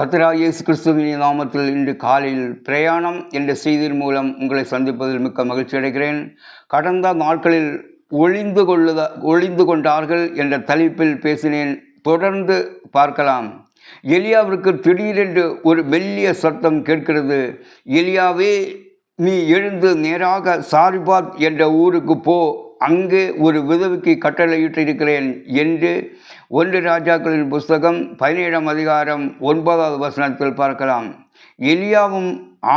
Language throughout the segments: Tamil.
கத்ரா இயேசு கிறிஸ்துவின் நாமத்தில் இன்று காலையில் பிரயாணம் என்ற செய்தியின் மூலம் உங்களை சந்திப்பதில் மிக்க மகிழ்ச்சி அடைகிறேன். கடந்த நாட்களில் ஒளிந்து கொள்ளுத ஒளிந்து கொண்டார்கள் என்ற தலைப்பில் பேசினேன். தொடர்ந்து பார்க்கலாம். எலியாவிற்கு திடீரென்று ஒரு மெல்லிய சத்தம் கேட்கிறது. எலியாவே நீ எழுந்து நேராக சாரிபாத் என்ற ஊருக்கு போ. அங்கே ஒரு விதவுக்கு கட்டளையிட்டிருக்கிறேன் என்று ஒன்று ராஜாக்களின் புஸ்தகம் பதினேழாம் அதிகாரம் ஒன்பதாவது வசனத்தில் பார்க்கலாம். எலியாவும்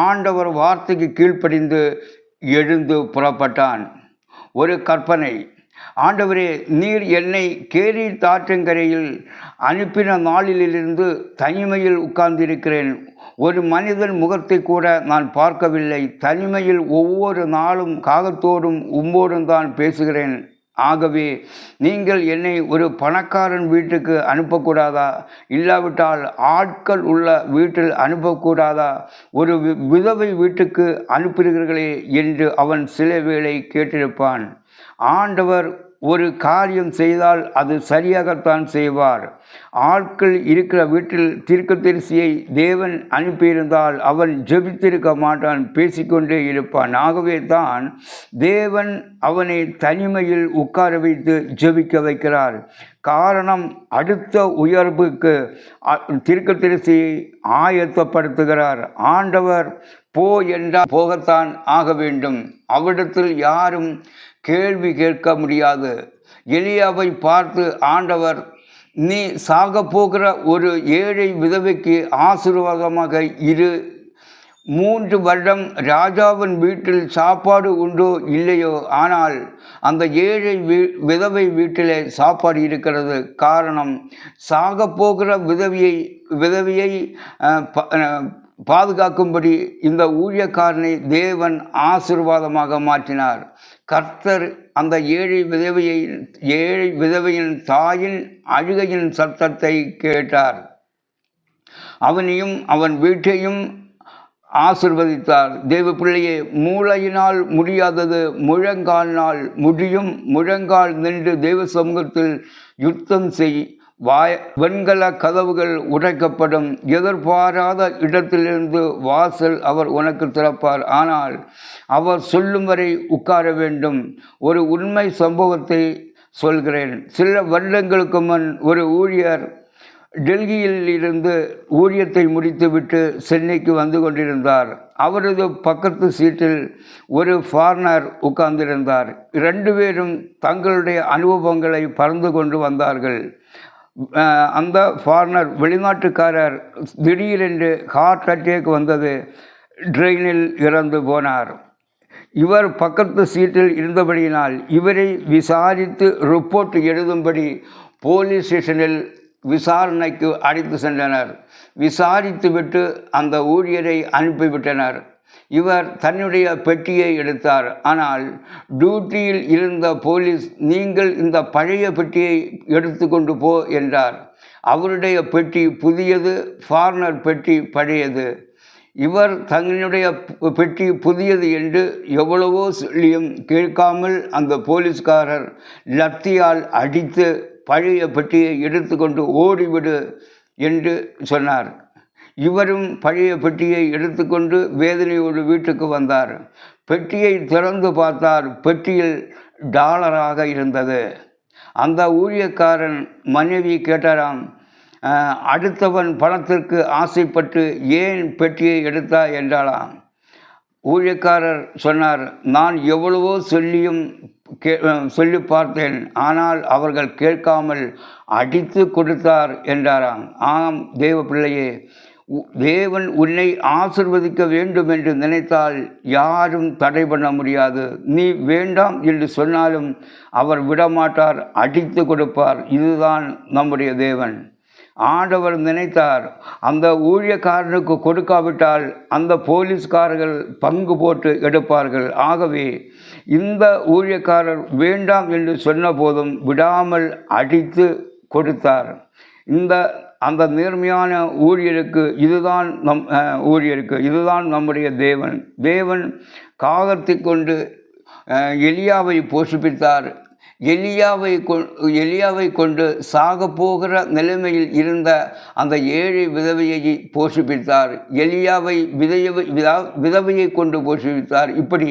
ஆண்டவர் வார்த்தைக்கு கீழ்ப்படிந்து எழுந்து புறப்பட்டான். ஒரு கற்பனை. ஆண்டவரே நீர் என்னை கேரி தாற்றங்கரையில் அனுப்பின நாளிலிருந்து தனிமையில் உட்கார்ந்திருக்கிறேன். ஒரு மனிதன் முகத்தை கூட நான் பார்க்கவில்லை. தனிமையில் ஒவ்வொரு நாளும் காகத்தோடும் உம்மோடும் தான் பேசுகிறேன். ஆகவே நீங்கள் என்னை ஒரு பணக்காரன் வீட்டுக்கு அனுப்பக்கூடாதா? இல்லாவிட்டால் ஆட்கள் உள்ள வீட்டில் அனுப்பக்கூடாதா? ஒரு வி- விதவை வீட்டுக்கு அனுப்புகிறீர்களே என்று அவன் சில வேளை கேட்டிருப்பான். ஆண்டவர் ஒரு காரியம் செய்தால் அது சரியாகத்தான் செய்வார். ஆட்கள் இருக்கிற வீட்டில் தீர்க்கதரிசியை தேவன் அனுப்பியிருந்தால் அவன் ஜெபித்திருக்க மாட்டான் பேசிக்கொண்டே இருப்பான். ஆகவே தான் தேவன் அவனை தனிமையில் உட்கார வைத்து ஜெபிக்க வைக்கிறார். காரணம் அடுத்த உயர்வுக்கு திருக்க திருச்சி ஆயத்தப்படுத்துகிறார். ஆண்டவர் போ என்றால் போகத்தான் ஆக வேண்டும். அவ்விடத்தில் யாரும் கேள்வி கேட்க முடியாது. எலியாவை பார்த்து ஆண்டவர் நீ சாக போகிற ஒரு ஏழை விதவைக்கு ஆசீர்வாதமாக இரு. மூன்று வருடம் ராஜாவின் வீட்டில் சாப்பாடு உண்டோ இல்லையோ? ஆனால் அந்த ஏழை வீ விதவை வீட்டிலே சாப்பாடு இருக்கிறது. காரணம் சாக போகிற விதவியை விதவியை பாதுகாக்கும்படி இந்த ஊழியக்காரனை தேவன் ஆசீர்வாதமாக மாற்றினார். கர்த்தர் அந்த ஏழை விதவையை ஏழை விதவையின் தாயின் அழுகையின் சத்தத்தை கேட்டார். அவனையும் அவன் வீட்டையும் ஆசிர்வதித்தார். தேவ பிள்ளையே மூளையினால் முடியாதது முழங்காலினால் முடியும். முழங்கால் நின்று தெய்வ சமூகத்தில் யுத்தம் செய். வாய வெண்கல கதவுகள் உடைக்கப்படும். எதிர்பாராத இடத்திலிருந்து வாசல் அவர் உனக்கு திறப்பார். ஆனால் அவர் சொல்லும் வரை உட்கார வேண்டும். ஒரு உண்மை சம்பவத்தை சொல்கிறேன். சில வருடங்களுக்கு முன் ஒரு ஊழியர் டெல்லியில் இருந்து ஊழியத்தை முடித்துவிட்டு சென்னைக்கு வந்து கொண்டிருந்தார். அவரது பக்கத்து சீட்டில் ஒரு ஃபாரினர் உட்கார்ந்திருந்தார். ரெண்டு பேரும் தங்களுடைய அனுபவங்களை பறந்து கொண்டு வந்தார்கள். அந்த ஃபாரினர் வெளிநாட்டுக்காரர் திடீரென்று ஹார்ட் அட்டேக் வந்தது. ட்ரெயினில் இறந்து போனார். இவர் பக்கத்து சீட்டில் இருந்தபடியினால் இவரை விசாரித்து ரிப்போர்ட் எழுதும்படி போலீஸ் ஸ்டேஷனில் விசாரணைக்கு அழைத்து சென்றனர். விசாரித்துவிட்டு அந்த ஊழியரை அனுப்பிவிட்டனர். இவர் தன்னுடைய பெட்டியை எடுத்தார். ஆனால் டியூட்டியில் இருந்த போலீஸ் நீங்கள் இந்த பழைய பெட்டியை எடுத்துக்கொண்டு போ என்றார். அவருடைய பெட்டி புதியது ஃபாரினர் பெட்டி பழையது. இவர் தன்னுடைய பெட்டி புதியது என்று எவ்வளவோ சொல்லியும் கேட்காமல் அந்த போலீஸ்காரர் லத்தியால் அடித்து பழைய பெட்டியை எடுத்துக்கொண்டு ஓடிவிடு என்று சொன்னார். இவரும் பழைய பெட்டியை எடுத்துக்கொண்டு வேதனையோடு வீட்டுக்கு வந்தார். பெட்டியை திறந்து பார்த்தார். பெட்டியில் டாலராக இருந்தது. அந்த ஊழியக்காரன் மனைவி கேட்டாராம் அடுத்தவன் பணத்திற்கு ஆசைப்பட்டு ஏன் பெட்டியை எடுத்தா என்றாளாம். ஊழியக்காரர் சொன்னார் நான் எவ்வளவோ சொல்லியும் கே சொல்லி பார்த்தேன். ஆனால் அவர்கள் கேட்காமல் அடித்து கொடுத்தார் என்றாராம். ஆம் தேவ பிள்ளையே உ- தேவன் உன்னை ஆசிர்வதிக்க வேண்டும் என்று நினைத்தால் யாரும் தடை பண்ண முடியாது. நீ வேண்டாம் என்று சொன்னாலும் அவர் விடமாட்டார் அடித்து கொடுப்பார். இதுதான் நம்முடைய தேவன். ஆண்டவர் நினைத்தார். அந்த ஊழியக்காரனுக்கு கொடுக்காவிட்டால் அந்த போலீஸ்காரர்கள் பங்கு போட்டு எடுப்பார்கள். ஆகவே இந்த ஊழியக்காரர் வேண்டாம் என்று சொன்ன போதும் விடாமல் அடித்து கொடுத்தார். இந்த அந்த நேர்மையான ஊழியருக்கு இதுதான் நம் ஊழியருக்கு இதுதான் நம்முடைய தேவன். தேவன் காகத்தை கொண்டு எலியாவை போஷிப்பித்தார். எலியாவை கொ எலியாவை கொண்டு சாக போகிற நிலைமையில் இருந்த அந்த ஏழை விதவையை போஷிப்பித்தார். எலியாவை விதையவை விதா விதவையை கொண்டு போஷிப்பித்தார். இப்படி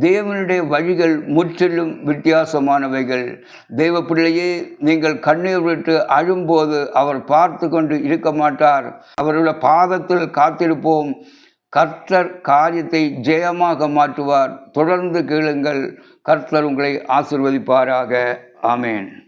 தேவனுடைய வழிகள் முற்றிலும் வித்தியாசமானவைகள். தெய்வ பிள்ளையே நீங்கள் கண்ணீர் விட்டு அழும்போது அவர் பார்த்து கொண்டு இருக்க மாட்டார். அவருடைய பாதத்தில் காத்திருப்போம். கர்த்தர் காரியத்தை ஜெயமாக மாற்றுவார். தொடர்ந்து கேளுங்கள். கர்த்தர் உங்களை ஆசிர்வதிப்பாராக. ஆமேன்.